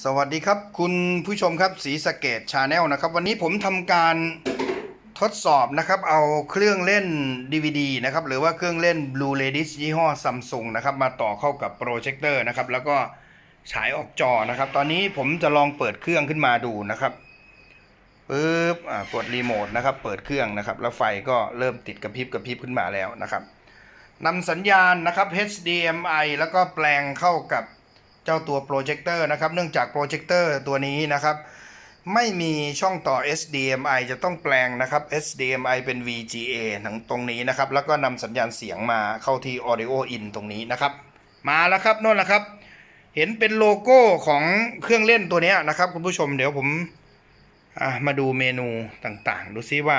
สวัสดีครับคุณผู้ชมครับสีสเกตชาแนลนะครับ วันนี้ผมทำการทดสอบนะครับ เอาเครื่องเล่น DVD นะครับ หรือว่าเครื่องเล่น Blu-ray disc ยี่ห้อ Samsung นะครับ มาต่อเข้ากับโปรเจคเตอร์นะครับ แล้วก็ฉายออกจอนะครับ ตอนนี้ผมจะลองเปิดเครื่องขึ้นมาดูนะครับปึ๊บกดรีโมทนะครับ เปิดเครื่องนะครับ แล้วไฟก็เริ่มติดกระพริบกระพริบขึ้นมาแล้วนะครับนำสัญญาณนะครับ HDMI แล้วก็แปลงเข้ากับ เจ้าตัวโปรเจคเตอร์นะครับ เนื่องจากโปรเจคเตอร์ตัวนี้นะครับ ไม่มีช่องต่อ HDMI จะต้องแปลงนะครับ HDMI เป็น VGA ทั้งตรงนี้นะครับ แล้วก็นำสัญญาณเสียงมาเข้าที่ Audio In ตรงนี้นะครับ มาแล้วครับนั่นแหละครับ เห็นเป็นโลโก้ของเครื่องเล่นตัวนี้นะครับ คุณผู้ชมเดี๋ยวผมมาดูเมนูต่างๆ ดูซิว่า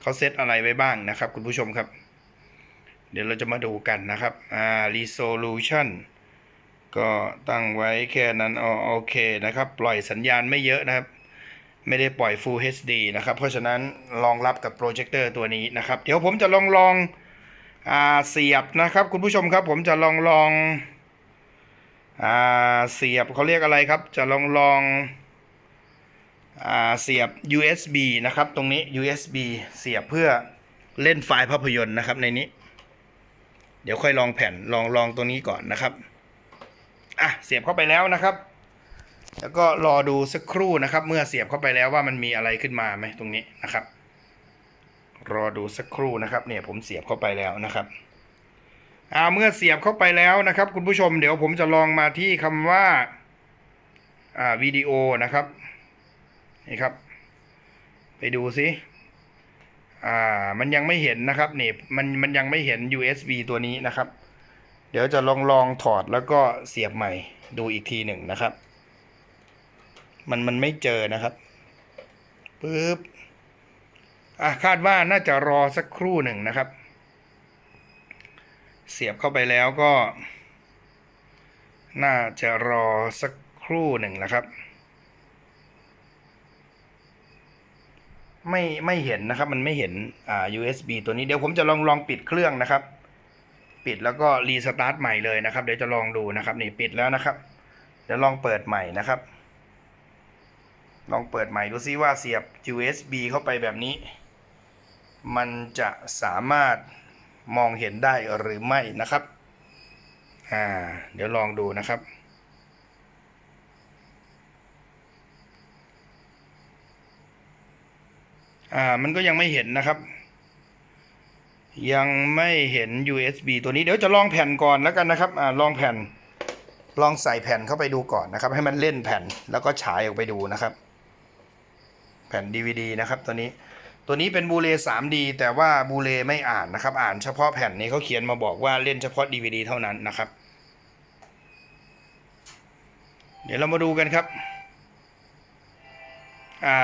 เขาเซตอะไรไว้บ้างนะครับ คุณผู้ชมครับ เดี๋ยวเราจะมาดูกันนะครับอ่า resolution ก็ตั้งไว้แค่นั้นอ๋อโอเคนะครับ ปล่อยสัญญาณไม่เยอะนะครับ ไม่ได้ปล่อย Full HD นะครับ เพราะฉะนั้นรองรับกับโปรเจคเตอร์ตัวนี้นะครับ เดี๋ยวผมจะลองลองอเสียบนะครับ คุณผู้ชมครับ ผมจะลองลองอเสียบเขาเรียกอะไรครับ จะลองลองอเสียบ USB นะครับ ตรงนี้ USB เสียบเพื่อเล่นไฟล์ภาพยนตร์นะครับในนี้ เดี๋ยวค่อยลองแผ่นลองลองตัวนี้ก่อนนะครับ อะเสียบเข้าไปแล้วนะครับ แล้วก็รอดูสักครู่นะครับ เมื่อเสียบเข้าไปแล้วว่ามันมีอะไรขึ้นมาไหมตรงนี้นะครับ รอดูสักครู่นะครับ เนี่ยผมเสียบเข้าไปแล้วนะครับอ่าเมื่อเสียบเข้าไปแล้วนะครับ คุณผู้ชมเดี๋ยวผมจะลองมาที่คำว่าอ่าวิดีโอนะครับนี่ครับ ไปดูซิอ่ามันยังไม่เห็นนะครับเนี่มันมันยังไม่เห็น USB ตัวนี้นะครับ ดี๋ยวจะลองลองถอดแล้วก็เสียบใหม่ดูอีกทีหนึ่งนะครับ มันมันไม่เจอนะครับปึ๊บอะคาดว่าน่าจะรอสักครู่หนึ่งนะครับ เสียบเข้าไปแล้วก็ น่าจะรอสักครู่หนึ่งนะครับ ไม่ไม่เห็นนะครับ มันไม่เห็นอ่า USB ตัวนี้เดี๋ยวผมจะลองลองปิดเครื่องนะครับ ปิดแล้วก็รีสตาร์ทใหม่เลยนะครับ เดี๋ยวจะลองดูนะครับ นี่ปิดแล้วนะครับ เดี๋ยวลองเปิดใหม่นะครับ ลองเปิดใหม่ดูซิว่าเสียบ USB เข้าไปแบบนี้ มันจะสามารถมองเห็นได้หรือไม่นะครับ อ่า เดี๋ยวลองดูนะครับอ่ามันก็ยังไม่เห็นนะครับ ยังไม่เห็น USB ตัวนี้เดี๋ยวจะลองแผ่นก่อนแล้วกันนะครับอ่าลองแผ่น ลองใส่แผ่นเข้าไปดูก่อนนะครับ ให้มันเล่นแผ่นแล้วก็ฉายออกไปดูนะครับ แผ่น DVD นะครับตัวนี้ ตัวนี้เป็นบูเล่ 3D แต่ว่าบูเล่ไม่อ่านนะครับ อ่านเฉพาะแผ่นนี้เขาเขียนมาบอกว่าเล่นเฉพาะ DVD เท่านั้นนะครับ เดี๋ยวเรามาดูกันครับ อ่า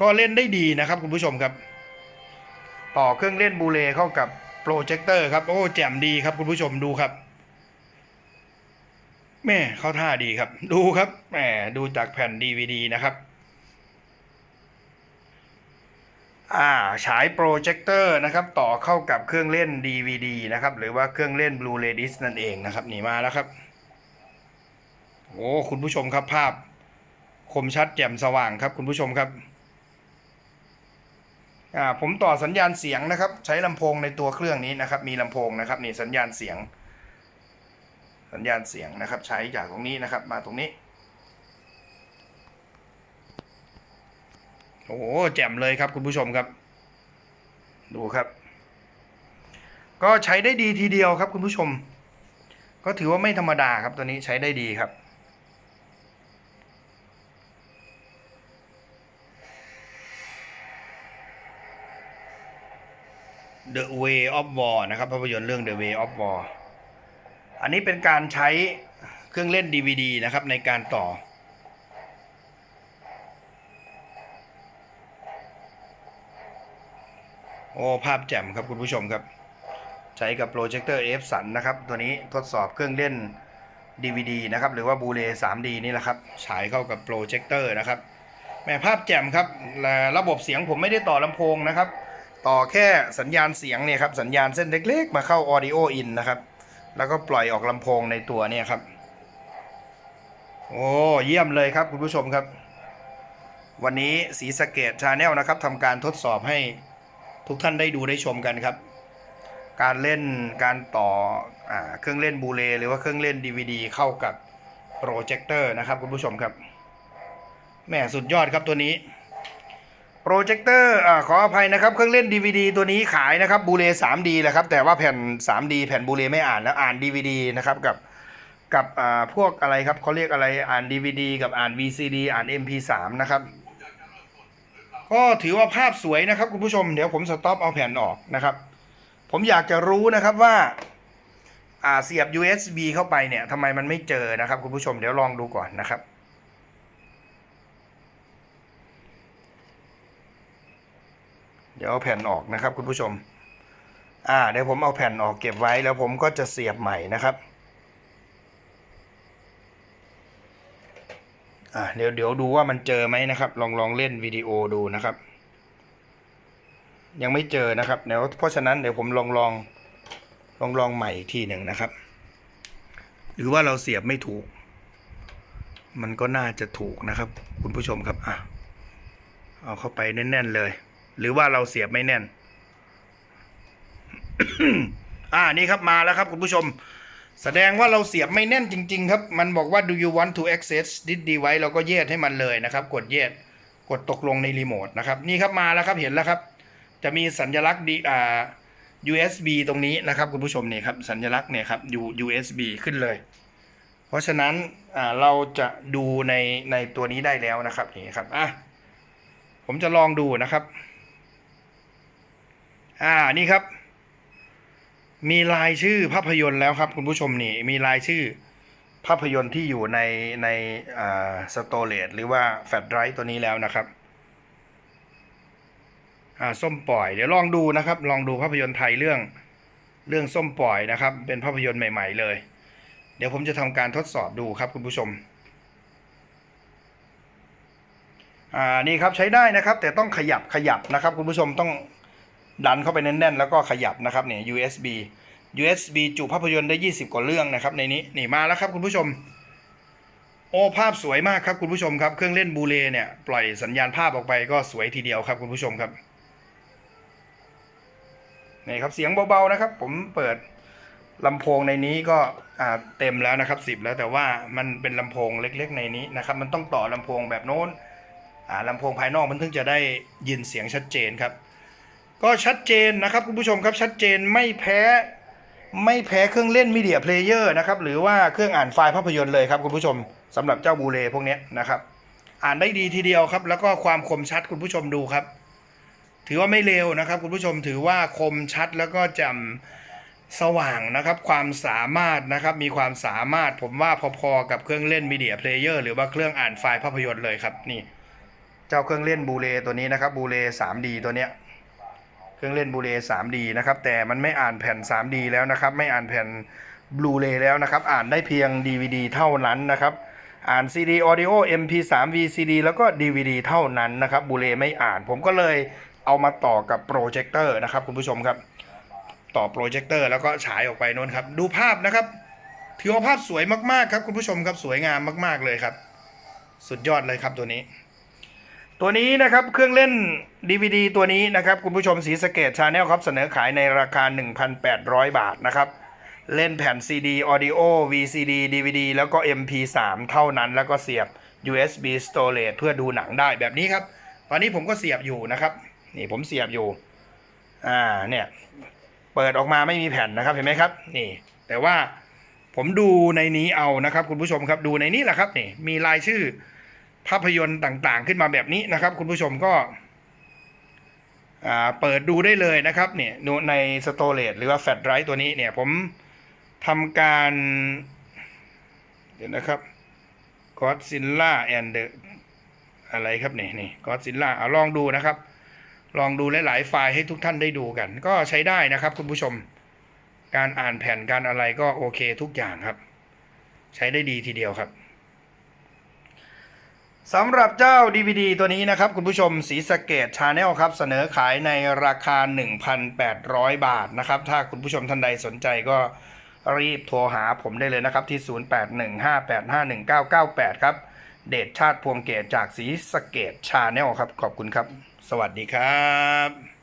ก็เล่นได้ดีนะครับคุณผู้ชมครับ ต่อเครื่องเล่นบูเลเข้ากับโปรเจคเตอร์ครับ โอ้แจ่มดีครับคุณผู้ชมดูครับ แม่เข้าท่าดีครับ ดูครับแหมดูจากแผ่น DVD นะครับอ่าฉายโปรเจคเตอร์นะครับ ต่อเข้ากับเครื่องเล่น DVD นะครับ หรือว่าเครื่องเล่น Blu-ray disc นั่นเองนะครับนี่มาแล้วครับโอ้คุณผู้ชมครับภาพ คมชัดแจ่มสว่างครับคุณผู้ชมครับ อ่าผมต่อสัญญาณเสียงนะครับ ใช้ลำโพงในตัวเครื่องนี้นะครับ มีลำโพงนะครับนี่สัญญาณเสียง สัญญาณเสียงนะครับ ใช้จากตรงนี้นะครับ มาตรงนี้โอ้โหแจ่มเลยครับคุณผู้ชมครับ ดูครับ ก็ใช้ได้ดีทีเดียวครับคุณผู้ชม ก็ถือว่าไม่ธรรมดาครับตัวนี้ใช้ได้ดีครับ The Way of War นะครับภาพยนตร์เรื่อง The Way of War อันนี้เป็นการใช้เครื่องเล่น DVD นะครับในการต่อ โอ้ภาพแจ่มครับคุณผู้ชมครับ ใช้กับโปรเจคเตอร์ F สันนะครับ ตัวนี้ทดสอบเครื่องเล่น DVD นะครับ หรือว่าบูเล 3D นี่แหละครับ ฉายเข้ากับโปรเจคเตอร์นะครับแหม่ภาพแจ่มครับและระบบเสียงผมไม่ได้ต่อลำโพงนะครับ ต่อแค่สัญญาณเสียงเนี่ยครับสัญญาณเส้นเล็กๆ มาเข้า Audio In นะครับ แล้วก็ปล่อยออกลำโพงในตัวเนี่ยครับ โอ้เยี่ยมเลยครับคุณผู้ชมครับ วันนี้สีสเกตชาแนลนะครับทำการทดสอบให้ทุกท่านได้ดูได้ชมกันครับ การเล่นการต่ออเครื่องเล่นบูเลหรือว่าเครื่องเล่น DVD เข้ากับโปรเจคเตอร์นะครับคุณผู้ชมครับแหม่สุดยอดครับตัวนี้ โปรเจคเตอร์ขออภัยนะครับ เครื่องเล่น DVD ตัวนี้ขายนะครับบูเล่ 3D แหละครับ แต่ว่าแผ่น 3D แผ่นบูเล่ไม่อ่านแล้วอ่าน DVD นะครับกับกับพวกอะไรครับเขาเรียกอะไรอ่าน DVD กับอ่าน VCD อ่าน MP3 นะครับ ก็ถือว่าภาพสวยนะครับคุณผู้ชมเดี๋ยวผมสต็อปเอาแผ่นออกนะครับ ผมอยากจะรู้นะครับว่าอ่าเสียบ USB เข้าไปเนี่ยทำไมมันไม่เจอนะครับคุณผู้ชมเดี๋ยวลองดูก่อนนะครับ ดี๋ยวเอาแผ่นออกนะครับ คุณผู้ชม อ่าเดี๋ยวผมเอาแผ่นออกเก็บไว้แล้วผมก็จะเสียบใหม่นะครับอ่าเดี๋ยวเดี๋ยวดูว่ามันเจอไหมนะครับ ลองลองเล่นวิดีโอดูนะครับ ยังไม่เจอนะครับเดี๋ยวเพราะฉะนั้นเดี๋ยวผมลองลองลองลองใหม่อีกทีหนึ่งนะครับ หรือว่าเราเสียบไม่ถูก มันก็น่าจะถูกนะครับ คุณผู้ชมครับอะเอาเข้าไปแน่น ๆ เลย หรือว่าเราเสียบไม่แน่น อ่านี่ครับมาแล้วครับคุณผู้ชม แสดงว่าเราเสียบไม่แน่นจริง ๆ ครับ มันบอกว่า do you want to access this device เราก็เยดให้มันเลยนะครับ กดเยดกดตกลงในรีโมทนะครับ นี่ครับมาแล้วครับเห็นแล้วครับ จะมีสัญลักษณ์ดีอ่า USB ตรงนี้นะครับ คุณผู้ชมเนี่ยครับสัญลักษณ์เนี่ยครับ U USB ขึ้นเลย เพราะฉะนั้นอ่าเราจะดูในในตัวนี้ได้แล้วนะครับนี่ครับอะผมจะลองดูนะครับ อ่านี่ครับ มีรายชื่อภาพยนตร์แล้วครับ คุณผู้ชมนี่ มีรายชื่อภาพยนตร์ที่อยู่ในในสโตเลตหรือว่าแฟลชไดรฟ์ตัวนี้แล้วนะครับอ่าส้มปล่อย เดี๋ยวลองดูนะครับ ลองดูภาพยนตร์ไทยเรื่องเรื่องส้มปล่อยนะครับ เป็นภาพยนตร์ใหม่ ๆ เลย เดี๋ยวผมจะทำการทดสอบดูครับคุณผู้ชมอ่านี่ครับใช้ได้นะครับ แต่ต้องขยับขยับนะครับ คุณผู้ชมต้อง ดันเข้าไปแน่นๆ แล้วก็ขยับนะครับเนี่ย USB USB จุภาพยนตร์ได้ 20 กว่าเรื่องนะครับในนี้นี่มาแล้วครับคุณผู้ชม โอ้ภาพสวยมากครับคุณผู้ชมครับ เครื่องเล่นบูเลเนี่ยปล่อยสัญญาณภาพออกไปก็สวยทีเดียวครับคุณผู้ชมครับนี่ครับเสียงเบาๆนะครับ ผมเปิดลำโพงในนี้ก็อ่าเต็มแล้วนะครับ 10 แล้วแต่ว่ามันเป็นลำโพงเล็กๆ ในนี้นะครับ มันต้องต่อลำโพงแบบโน้นอ่าลำโพงภายนอกมันถึงจะได้ยินเสียงชัดเจนครับ ก็ชัดเจนนะครับคุณผู้ชมครับชัดเจนไม่แพ้ไม่แพ้เครื่องเล่นมีเดียเพลเยอร์นะครับหรือว่าเครื่องอ่านไฟล์ภาพยนตร์เลยครับคุณผู้ชมสำหรับเจ้าบูเลพวกนี้นะครับ อ่านได้ดีทีเดียวครับ แล้วก็ความคมชัดคุณผู้ชมดูครับ ถือว่าไม่เร็วนะครับ คุณผู้ชมถือว่าคมชัดแล้วก็จำสว่างนะครับ ความสามารถนะครับมีความสามารถผมว่าพอๆกับเครื่องเล่นมีเดียเพลเยอร์หรือว่าเครื่องอ่านไฟล์ภาพยนตร์เลยครับนี่ เจ้าเครื่องเล่นบูเลตัวนี้นะครับบูเล 3D ตัวเนี้ย ครื่องเล่นบูเล 3D นะครับ แต่มันไม่อ่านแผ่น 3D แล้วนะครับ ไม่อ่านแผ่นบลูเ y แล้วนะครับ อ่านได้เพียง DVD เท่านั้นนะครับ อ่าน CD Audio MP3 VCD แล้วก็ DVD เท่านั้นนะครับบูเลไม่อ่าน ผมก็เลยเอามาต่อกับโปรเจคเตอร์นะครับ คุณผู้ชมครับ ต่อโปรเจคเตอร์แล้วก็ฉายออกไปโน้นครับ ดูภาพนะครับ ถือว่าภาพสวยมากๆครับคุณผู้ชมครับ สวยงามมาก ๆเลยครับ สุดยอดเลยครับตัวนี้ ตัวนี้นะครับเครื่องเล่น DVD ตัวนี้นะครับคุณผู้ชมสีสเกตชาแนลครับเสนอขายในราคา 1,800 บาทนะครับ เล่นแผ่น CD Audio VCD DVD แล้วก็ MP3 เท่านั้นแล้วก็เสียบ USB storage เพื่อดูหนังได้แบบนี้ครับ ตอนนี้ผมก็เสียบอยู่นะครับ นี่ผมเสียบอยู่ อ่าเนี่ยเปิดออกมาไม่มีแผ่นนะครับเห็นไหมครับ นี่ แต่ว่าผมดูในนี้เอานะครับ คุณผู้ชมครับดูในนี้แหละครับนี่มีรายชื่อ ภาพยนตร์ต่างๆ ขึ้นมาแบบนี้นะครับ คุณผู้ชมก็อ่าเปิดดูได้เลยนะครับเนี่ยในสโตร g e หรือว่าแฟลชไดรฟ์ตัวนี้เนี่ยผมทำการเดี๋ยวนะครับ Godzilla and the อะไรครับเนี่ยนี่ Godzilla อะลองดูนะครับ ลองดูหลายๆไฟล์ให้ทุกท่านได้ดูกัน ก็ใช้ได้นะครับคุณผู้ชมการอ่านแผ่นการอะไรก็โอเคทุกอย่างครับ ใช้ได้ดีทีเดียวครับ สำหรับเจ้า DVD ตัวนี้นะครับ คุณผู้ชมสีสเกตชาแนลครับ เสนอขายในราคา 1,800 บาทนะครับ ถ้าคุณผู้ชมท่านใดสนใจก็รีบโทรหาผมได้เลยนะครับ ที่ 0815851998 ครับ เดชชาติพวงเกตจากสีสเกตชาแนลครับ ขอบคุณครับ สวัสดีครับ